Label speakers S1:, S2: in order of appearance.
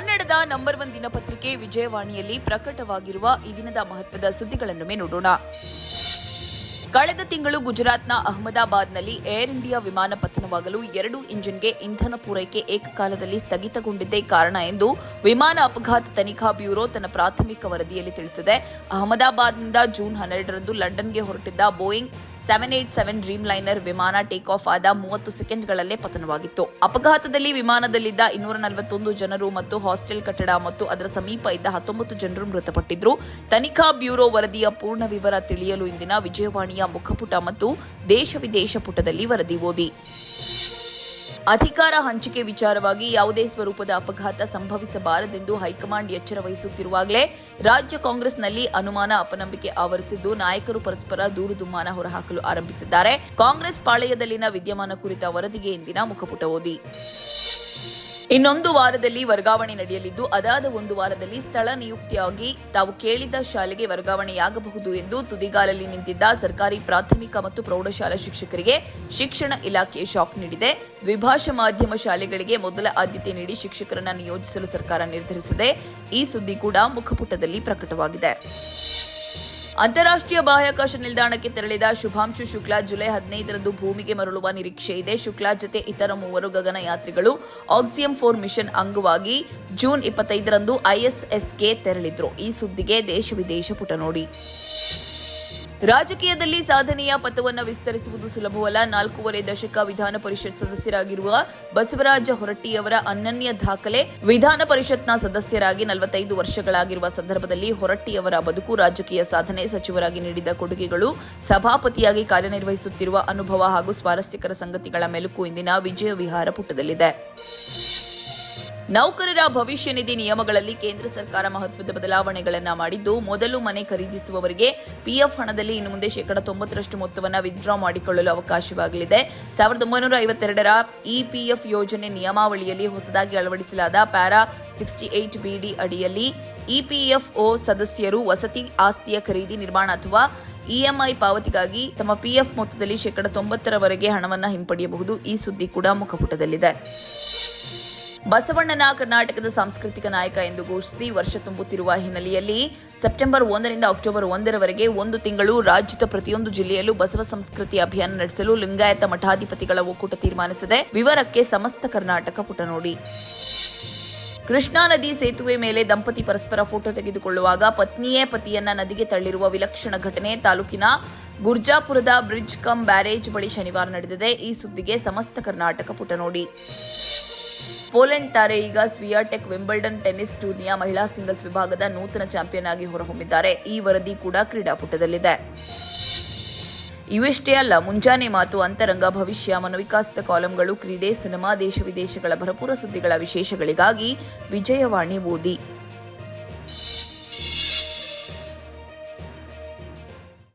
S1: ಕನ್ನಡದ number one ದಿನಪತ್ರಿಕೆ ವಿಜಯವಾಣಿಯಲ್ಲಿ ಪ್ರಕಟವಾಗಿರುವ ಈ ದಿನದ ಮಹತ್ವದ ಸುದ್ದಿಗಳನ್ನೊಮ್ಮೆ ನೋಡೋಣ. ಕಳೆದ ತಿಂಗಳು ಗುಜರಾತ್ನ ಅಹಮದಾಬಾದ್ನಲ್ಲಿ ಏರ್ ಇಂಡಿಯಾ ವಿಮಾನ ಪತನವಾಗಲು ಎರಡು ಇಂಜಿನ್ಗೆ ಇಂಧನ ಪೂರೈಕೆ ಏಕಕಾಲದಲ್ಲಿ ಸ್ಥಗಿತಗೊಂಡಿದ್ದೇ ಕಾರಣ ಎಂದು ವಿಮಾನ ಅಪಘಾತ ತನಿಖಾ ಬ್ಯೂರೋ ತನ್ನ ಪ್ರಾಥಮಿಕ ವರದಿಯಲ್ಲಿ ತಿಳಿಸಿದೆ. ಅಹಮದಾಬಾದ್ನಿಂದ ಜೂನ್ ಹನ್ನೆರಡರಂದು ಲಂಡನ್ಗೆ ಹೊರಟಿದ್ದ Boeing seven eight seven dreamliner ವಿಮಾನ ಟೇಕ್ ಆಫ್ ಆದ ಮೂವತ್ತು ಸೆಕೆಂಡ್ಗಳಲ್ಲೇ ಪತನವಾಗಿತ್ತು. ಅಪಘಾತದಲ್ಲಿ ವಿಮಾನದಲ್ಲಿದ್ದ ಇನ್ನೂರ ನಲವತ್ತೊಂದು ಜನರು ಮತ್ತು ಹಾಸ್ಟೆಲ್ ಕಟ್ಟಡ ಮತ್ತು ಅದರ ಸಮೀಪ ಇದ್ದ ಹತ್ತೊಂಬತ್ತು ಜನರು ಮೃತಪಟ್ಟಿದ್ರು. ತನಿಖಾ ಬ್ಯೂರೋ ವರದಿಯ ಪೂರ್ಣ ವಿವರ ತಿಳಿಯಲು ಇಂದಿನ ವಿಜಯವಾಣಿಯ ಮುಖಪುಟ ಮತ್ತು ದೇಶ ವಿದೇಶ ಪುಟದಲ್ಲಿ ವರದಿ ಓದಿ. ಅಧಿಕಾರ ಹಂಚಿಕೆ ವಿಚಾರವಾಗಿ ಯಾವುದೇ ಸ್ವರೂಪದ ಅಪಘಾತ ಸಂಭವಿಸಬಾರದೆಂದು ಹೈಕಮಾಂಡ್ ಎಚ್ಚರ ವಹಿಸುತ್ತಿರುವಾಗಲೇ ರಾಜ್ಯ ಕಾಂಗ್ರೆಸ್ನಲ್ಲಿ ಅನುಮಾನ ಅಪನಂಬಿಕೆ ಆವರಿಸಿದ್ದು ನಾಯಕರು ಪರಸ್ಪರ ದೂರು ದುಮ್ಮಾನ ಹೊರಹಾಕಲು ಆರಂಭಿಸಿದ್ದಾರೆ. ಕಾಂಗ್ರೆಸ್ ಪಾಳೆಯದಲ್ಲಿನ ವಿದ್ಯಮಾನ ಕುರಿತ ವರದಿಗೆ ಇಂದಿನ ಮುಖಪುಟ ಓದಿ. ಇನ್ನೊಂದು ವಾರದಲ್ಲಿ ವರ್ಗಾವಣೆ ನಡೆಯಲಿದ್ದು, ಅದಾದ ಒಂದು ವಾರದಲ್ಲಿ ಸ್ಥಳ ನಿಯುಕ್ತಿಯಾಗಿ ತಾವು ಕೇಳಿದ ಶಾಲೆಗೆ ವರ್ಗಾವಣೆಯಾಗಬಹುದು ಎಂದು ತುದಿಗಾಲಲ್ಲಿ ನಿಂತಿದ್ದ ಸರ್ಕಾರಿ ಪ್ರಾಥಮಿಕ ಮತ್ತು ಪ್ರೌಢಶಾಲಾ ಶಿಕ್ಷಕರಿಗೆ ಶಿಕ್ಷಣ ಇಲಾಖೆ ಶಾಕ್ ನೀಡಿದೆ. ವಿಭಾಷಾ ಮಾಧ್ಯಮ ಶಾಲೆಗಳಿಗೆ ಮೊದಲ ಆದ್ಯತೆ ನೀಡಿ ಶಿಕ್ಷಕರನ್ನು ನಿಯೋಜಿಸಲು ಸರ್ಕಾರ ನಿರ್ಧರಿಸಿದೆ. ಈ ಸುದ್ದಿ ಕೂಡ ಮುಖಪುಟದಲ್ಲಿ ಪ್ರಕಟವಾಗಿದೆ. ಅಂತಾರಾಷ್ಟ್ರೀಯ ಬಾಹ್ಯಾಕಾಶ ನಿಲ್ದಾಣಕ್ಕೆ ತೆರಳಿದ ಶುಭಾಂಶು ಶುಕ್ಲಾ, ಜುಲೈ ಹದಿನೈದರಂದು ಭೂಮಿಗೆ ಮರಳುವ ನಿರೀಕ್ಷೆ ಇದೆ. ಶುಕ್ಲಾ ಜೊತೆ ಇತರ ಮೂವರು ಗಗನಯಾತ್ರಿಗಳು ಆಕ್ಸಿಯಂ ಫೋರ್ ಮಿಷನ್ ಅಂಗವಾಗಿ ಜೂನ್ ಇಪ್ಪತ್ತೈದರಂದು ಐಎಸ್ಎಸ್ಗೆ ತೆರಳಿದ್ರು. ಈ ಸುದ್ದಿಗೆ ದೇಶ ವಿದೇಶ ಪುಟ ನೋಡಿ. ರಾಜಕೀಯದಲ್ಲಿ ಸಾಧನೆಯ ಪಥವನ್ನು ವಿಸ್ತರಿಸುವುದು ಸುಲಭವಲ್ಲ. ನಾಲ್ಕೂವರೆ ದಶಕ ವಿಧಾನ ಪರಿಷತ್ ಸದಸ್ಯರಾಗಿರುವ ಬಸವರಾಜ ಹೊರಟ್ಟಿಯವರ ಅನನ್ಯ ದಾಖಲೆ, ವಿಧಾನ ಪರಿಷತ್ನ ಸದಸ್ಯರಾಗಿ ನಲವತ್ತೈದು ವರ್ಷಗಳಾಗಿರುವ ಸಂದರ್ಭದಲ್ಲಿ ಹೊರಟ್ಟಿಯವರ ಬದುಕು ರಾಜಕೀಯ ಸಾಧನೆ ಸಚಿವರಾಗಿ ನೀಡಿದ ಕೊಡುಗೆಗಳು ಸಭಾಪತಿಯಾಗಿ ಕಾರ್ಯನಿರ್ವಹಿಸುತ್ತಿರುವ ಅನುಭವ ಹಾಗೂ ಸ್ವಾರಸ್ಯಕರ ಸಂಗತಿಗಳ ಮೆಲುಕು ಇಂದಿನ ವಿಜಯ ವಿಹಾರ ಪುಟದಲ್ಲಿದೆ. ನೌಕರರ ಭವಿಷ್ಯ ನಿಧಿ ನಿಯಮಗಳಲ್ಲಿ ಕೇಂದ್ರ ಸರ್ಕಾರ ಮಹತ್ವದ ಬದಲಾವಣೆಗಳನ್ನು ಮಾಡಿದ್ದು, ಮೊದಲು ಮನೆ ಖರೀದಿಸುವವರಿಗೆ ಪಿಎಫ್ ಹಣದಲ್ಲಿ ಇನ್ನು ಮುಂದೆ ಶೇಕಡಾ ತೊಂಬತ್ತರಷ್ಟು ಮೊತ್ತವನ್ನು ವಿತ್ಡ್ರಾ ಮಾಡಿಕೊಳ್ಳಲು ಅವಕಾಶವಾಗಲಿದೆ. ಸಾವಿರದ ಒಂಬೈನೂರ ಐವತ್ತೆರಡರ ಇಪಿಎಫ್ ಯೋಜನೆ ನಿಯಮಾವಳಿಯಲ್ಲಿ ಹೊಸದಾಗಿ ಅಳವಡಿಸಲಾದ ಪ್ಯಾರಾ ಸಿಕ್ಸ್ಟಿ ಏಟ್ ಬಿಡಿ ಅಡಿಯಲ್ಲಿ ಇಪಿಎಫ್ಒ ಸದಸ್ಯರು ವಸತಿ ಆಸ್ತಿಯ ಖರೀದಿ ನಿರ್ಮಾಣ ಅಥವಾ ಇಎಂಐ ಪಾವತಿಗಾಗಿ ತಮ್ಮ ಪಿಎಫ್ ಮೊತ್ತದಲ್ಲಿ ಶೇಕಡಾ ತೊಂಬತ್ತರವರೆಗೆ ಹಣವನ್ನು ಹಿಂಪಡೆಯಬಹುದು. ಈ ಸುದ್ದಿ ಕೂಡ ಮುಖಪುಟದಲ್ಲಿದೆ. ಬಸವಣ್ಣನ ಕರ್ನಾಟಕದ ಸಾಂಸ್ಕೃತಿಕ ನಾಯಕ ಎಂದು ಘೋಷಿಸಿ ವರ್ಷ ತುಂಬುತ್ತಿರುವ ಹಿನ್ನೆಲೆಯಲ್ಲಿ ಸೆಪ್ಟೆಂಬರ್ ಒಂದರಿಂದ ಅಕ್ಟೋಬರ್ ಒಂದರವರೆಗೆ ಒಂದು ತಿಂಗಳು ರಾಜ್ಯದ ಪ್ರತಿಯೊಂದು ಜಿಲ್ಲೆಯಲ್ಲೂ ಬಸವ ಸಂಸ್ಕೃತಿ ಅಭಿಯಾನ ನಡೆಸಲು ಲಿಂಗಾಯತ ಮಠಾಧಿಪತಿಗಳ ಒಕ್ಕೂಟ ತೀರ್ಮಾನಿಸಿದೆ. ವಿವರಕ್ಕೆ ಸಮಸ್ತ ಕರ್ನಾಟಕ ಪುಟ ನೋಡಿ. ಕೃಷ್ಣಾ ನದಿ ಸೇತುವೆ ಮೇಲೆ ದಂಪತಿ ಪರಸ್ಪರ ಫೋಟೋ ತೆಗೆದುಕೊಳ್ಳುವಾಗ ಪತ್ನಿಯೇ ಪತಿಯನ್ನ ನದಿಗೆ ತಳ್ಳಿರುವ ವಿಲಕ್ಷಣ ಘಟನೆ ತಾಲೂಕಿನ ಗುರ್ಜಾಪುರದ ಬ್ರಿಡ್ಜ್ ಕಮ್ ಬ್ಯಾರೇಜ್ ಬಳಿ ಶನಿವಾರ ನಡೆದಿದೆ. ಈ ಸುದ್ದಿಗೆ ಸಮಸ್ತ ಕರ್ನಾಟಕ ಪುಟ ನೋಡಿ. ಪೋಲೆಂಡ್ ತಾರೆ ಈಗ ಸ್ವಿಯಾಟೆಕ್ ವಿಂಬಲ್ಡನ್ ಟೆನಿಸ್ ಟೂರ್ನಿಯ ಮಹಿಳಾ ಸಿಂಗಲ್ಸ್ ವಿಭಾಗದ ನೂತನ ಚಾಂಪಿಯನ್ ಆಗಿ ಹೊರಹೊಮ್ಮಿದ್ದಾರೆ. ಈ ವರದಿ ಕೂಡ ಕ್ರೀಡಾಪುಟದಲ್ಲಿದೆ. ಇವಿಷ್ಟೇ ಅಲ್ಲ ಮುಂಜಾನೆ ಮಾತು ಅಂತರಂಗ ಭವಿಷ್ಯ ಮನೋವಿಕಾಸದ ಕಾಲಂಗಳು ಕ್ರೀಡೆ, ಸಿನಿಮಾ, ದೇಶ ವಿದೇಶಗಳ ಭರಪೂರ ಸುದ್ದಿಗಳ ವಿಶೇಷಗಳಿಗಾಗಿ ವಿಜಯವಾಣಿ ಓದಿ.